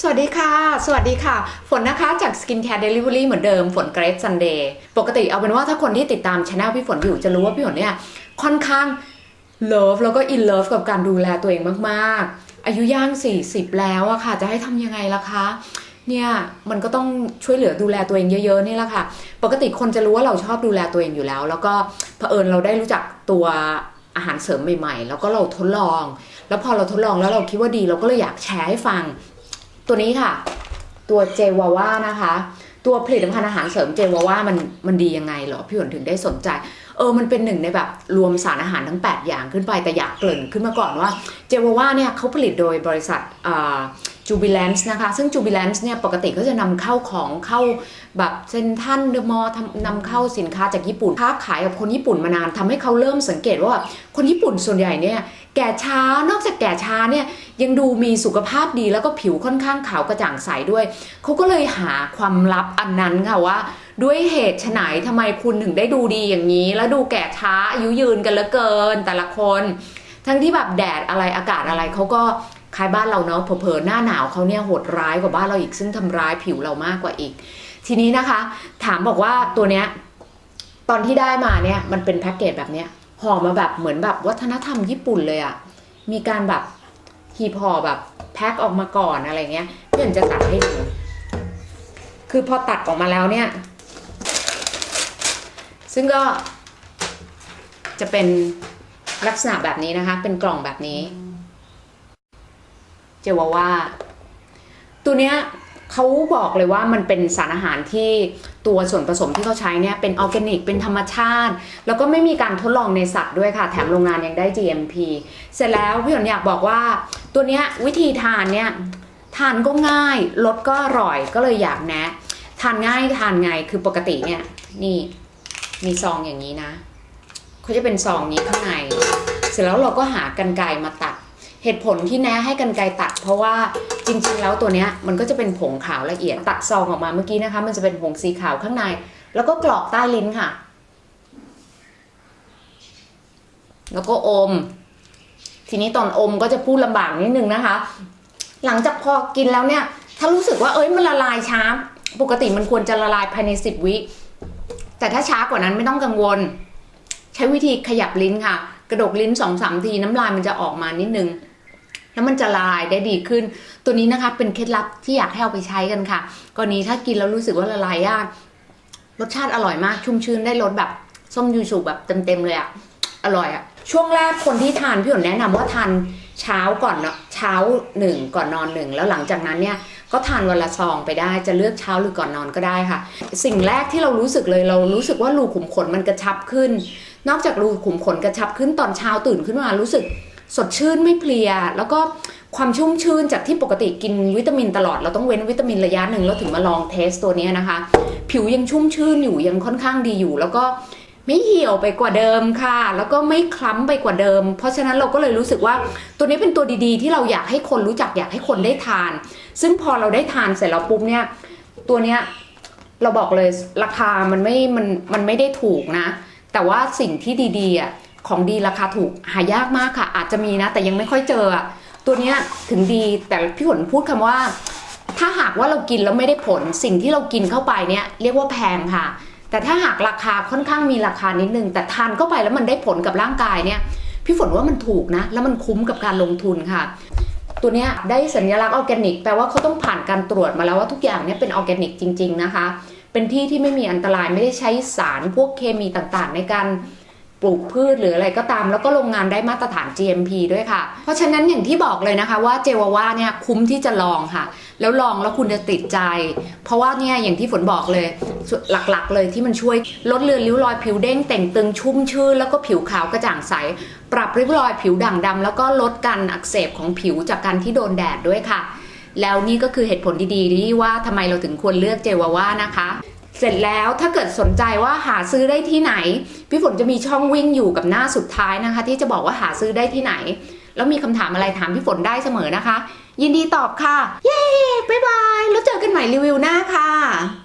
สวัสดีค่ะ สวัสดีค่ะ ฝนนะคะจาก Skincare Delivery เหมือนเดิม ฝนเกรซซันเดย์ปกติเอาเป็นว่าถ้าคนที่ติดตามช anel พี่ฝนอยู่จะรู้ว่าพี่ฝนเนี่ย ค่อนข้าง love แล้วก็ in love กับการดูแลตัวเองมากๆ อายุย่าง 40 แล้วอะค่ะ จะให้ทำยังไงล่ะคะเนี่ยมันก็ต้องช่วยเหลือดูแลตัวเองเยอะๆนี่แหละค่ะ ปกติคนจะรู้ว่าเราชอบดูแลตัวเองอยู่แล้ว แล้วก็เผอิญเราได้รู้จักตัวอาหารเสริมใหม่ๆ แล้วก็เราทดลอง แล้วพอเราทดลองแล้วเราคิดว่าดีเราก็เลยอยากแชร์ให้ฟัง ตัวนี้ค่ะ ตัวเจวาว่านะคะ ตัวผลิตภัณฑ์อาหารเสริมเจวาว่ามันมันดียังไงเหรอ พี่หวนถึงได้สนใจ เออมันเป็นหนึ่งในแบบรวมสารอาหารทั้ง 8 อย่างขึ้นไปแต่อยากเกริ่นขึ้นมาก่อนว่าเจวาว่าเนี่ยเขาผลิตโดยบริษัทจูบิ l ลนส์นะคะ ซึ่งจูบิ l ลนส์เนี่ยปกติก็จะนำเข้าของเข้าแบบเซนทันเดอะมอลนำเข้าสินค้าจากญี่ปุ่นค้าขายกับคนญี่ปุ่นมานานทำให้เขาเริ่มสังเกตว่าคนญี่ปุ่นส่วนใหญ่เนี่ยแก่ช้านอกจากแก่ช้าเนี่ยยังดูมีสุขภาพดีแล้วก็ผิวค่อนข้างขาวกระจ่างใสด้วยเขาก็เลยหาความลับอันนั้นค่ะว่า ด้วยเหตุไฉนทำไมคุณถึงได้ดูดีอย่างนี้ แล้วดูแก่ช้าอายุยืนกันเหลือเกินแต่ละคน ทั้งที่แบบแดดอะไรอากาศอะไรเขาก็ คล้ายบ้านเราเนาะเผลอๆหน้าหนาวเขาเนี่ยโหดร้ายกว่าบ้านเราอีกซึ่งทำร้ายผิวเรามากกว่าอีก ทีนี้นะคะ ถามบอกว่าตัวเนี้ยตอนที่ได้มาเนี่ยมันเป็นแพ็กเกจแบบเนี้ยห่อมาแบบเหมือนแบบวัฒนธรรมญี่ปุ่นเลยอะมีการแบบหีบห่อแบบแพ็คออกมาก่อนอะไรเงี้ยเพื่อนจะตัดให้ดูคือพอตัดออกมาแล้วเนี่ย ซึ่งก็จะเป็นลักษณะแบบนี้นะคะ เป็นกล่องแบบนี้ เจวาว่า ตัวเนี้ยเขาบอกเลยว่ามันเป็นสารอาหารที่ตัวส่วนผสมที่เขาใช้เนี่ยเป็นออร์แกนิก เป็นธรรมชาติ แล้วก็ไม่มีการทดลองในสัตว์ด้วยค่ะ แถมโรงงานยังได้ GMP เสร็จแล้วพี่หยนอยากบอกว่า ตัวเนี้ยวิธีทานเนี่ยทานก็ง่ายรสก็อร่อยก็เลยอยากแนะ ทานง่ายทานไงคือปกติเนี่ยนี่มีซองอย่างนี้นะเขาจะเป็นซองนี้ข้างใน เสร็จแล้วเราก็หากันไกรมาตัด เหตุผลที่แนะให้กันไกรตัด เพราะว่าจริง ๆ แล้วตัวเนี้ยมันก็จะเป็นผงขาวละเอียดตัดซองออกมาเมื่อกี้นะคะ มันจะเป็นผงสีขาวข้างใน แล้วก็กรอกใต้ลิ้นค่ะ แล้วก็อม ทีนี้ตอนอมก็จะพูดลำบากนิดนึงนะคะ หลังจากพอกินแล้วเนี่ย ถ้ารู้สึกว่าเอ้ยมันละลายช้า ปกติมันควรจะละลายภายในสิบวิแต่ถ้าช้ากว่านั้นไม่ต้องกังวล ใช้วิธีขยับลิ้นค่ะ กระดกลิ้นสองสามทีน้ำลายมันจะออกมานิดนึง แล้วมันจะละลายได้ดีขึ้น ตัวนี้นะคะเป็นเคล็ดลับที่อยากให้เอาไปใช้กันค่ะกรณีถ้ากินแล้วรู้สึกว่าละลายยากรสชาติอร่อยมากชุ่มชื้นได้รสแบบส้มยูสุแบบเต็มๆเลยอะอร่อยอะช่วงแรกคนที่ทานพี่หยนแนะนำว่าทานเช้าก่อนเนาะเช้าหนึ่งก่อนนอนหนึ่งแล้วหลังจากนั้นเนี่ยก็ทานวันละซองไปได้จะเลือกเช้าหรือก่อนนอนก็ได้ค่ะ สิ่งแรกที่เรารู้สึกเลยเรารู้สึกว่ารูขุมขนมันกระชับขึ้น นอกจากรูขุมขนกระชับขึ้นตอนเช้าตื่นขึ้นมารู้สึก สดชื่นไม่เพลีย แล้วก็ความชุ่มชื่นจากที่ปกติกินวิตามินตลอด เราต้องเว้นวิตามินระยะหนึ่งแล้วถึงมาลองเทสตัวนี้นะคะ ผิวยังชุ่มชื่นอยู่ยังค่อนข้างดีอยู่ แล้วก็ไม่เหี่ยวไปกว่าเดิมค่ะ แล้วก็ไม่คล้ำไปกว่าเดิม เพราะฉะนั้นเราก็เลยรู้สึกว่าตัวนี้เป็นตัวดีๆ ที่เราอยากให้คนรู้จักอยากให้คนได้ทาน ซึ่งพอเราได้ทานเสร็จแล้วปุ๊บเนี่ยตัวเนี้ยเราบอกเลยราคามันไม่มันมันไม่ได้ถูกนะ แต่ว่าสิ่งที่ดีๆอะ ของดีราคาถูกหายากมากค่ะ อาจจะมีนะ แต่ยังไม่ค่อยเจอตัวเนี้ยถึงดีแต่พี่ฝนพูดคำว่า ถ้าหากว่าเรากินแล้วไม่ได้ผลสิ่งที่เรากินเข้าไปเนี่ยเรียกว่าแพงค่ะ แต่ถ้าหากราคาค่อนข้างมีราคานิดนึงแต่ทานเข้าไปแล้วมันได้ผลกับร่างกายเนี่ยพี่ฝนว่ามันถูกนะ แล้วมันคุ้มกับการลงทุนค่ะ ตัวเนี้ยได้สัญลักษณ์ออร์แกนิกแปลว่าเขาต้องผ่านการตรวจมาแล้วว่าทุกอย่างเนี่ยเป็นออร์แกนิกจริง ๆ นะคะ เป็นที่ที่ไม่มีอันตรายไม่ได้ใช้สารพวกเคมีต่างๆ ในการ ปลูกพืชหรืออะไรก็ตาม แล้วก็โรงงานได้มาตรฐาน GMP ด้วยค่ะ เพราะฉะนั้นอย่างที่บอกเลยนะคะว่าเจวาว่าเนี่ยคุ้มที่จะลองค่ะ แล้วลองแล้วคุณจะติดใจ เพราะว่าเนี่ยอย่างที่ฝนบอกเลยหลักๆ เลยที่มันช่วยลดเลือนริ้วรอยผิวเด้งแต่งตึงชุ่มชื่นแล้วก็ผิวขาวกระจ่างใส ปรับริ้วรอยผิวด่างดำแล้วก็ลดการอักเสบของผิวจากการที่โดนแดดด้วยค่ะแล้วนี่ก็คือเหตุผลดีๆที่ว่าทำไมเราถึงควรเลือกเจวาว่านะคะ เสร็จแล้วถ้าเกิดสนใจว่าหาซื้อได้ที่ไหน พี่ฝนจะมีช่องวิ่งอยู่กับหน้าสุดท้ายนะคะ ที่จะบอกว่าหาซื้อได้ที่ไหน แล้วมีคำถามอะไรถามพี่ฝนได้เสมอนะคะ ยินดีตอบค่ะ เย้บ๊ายบายแล้วเจอกันใหม่รีวิวหน้าค่ะ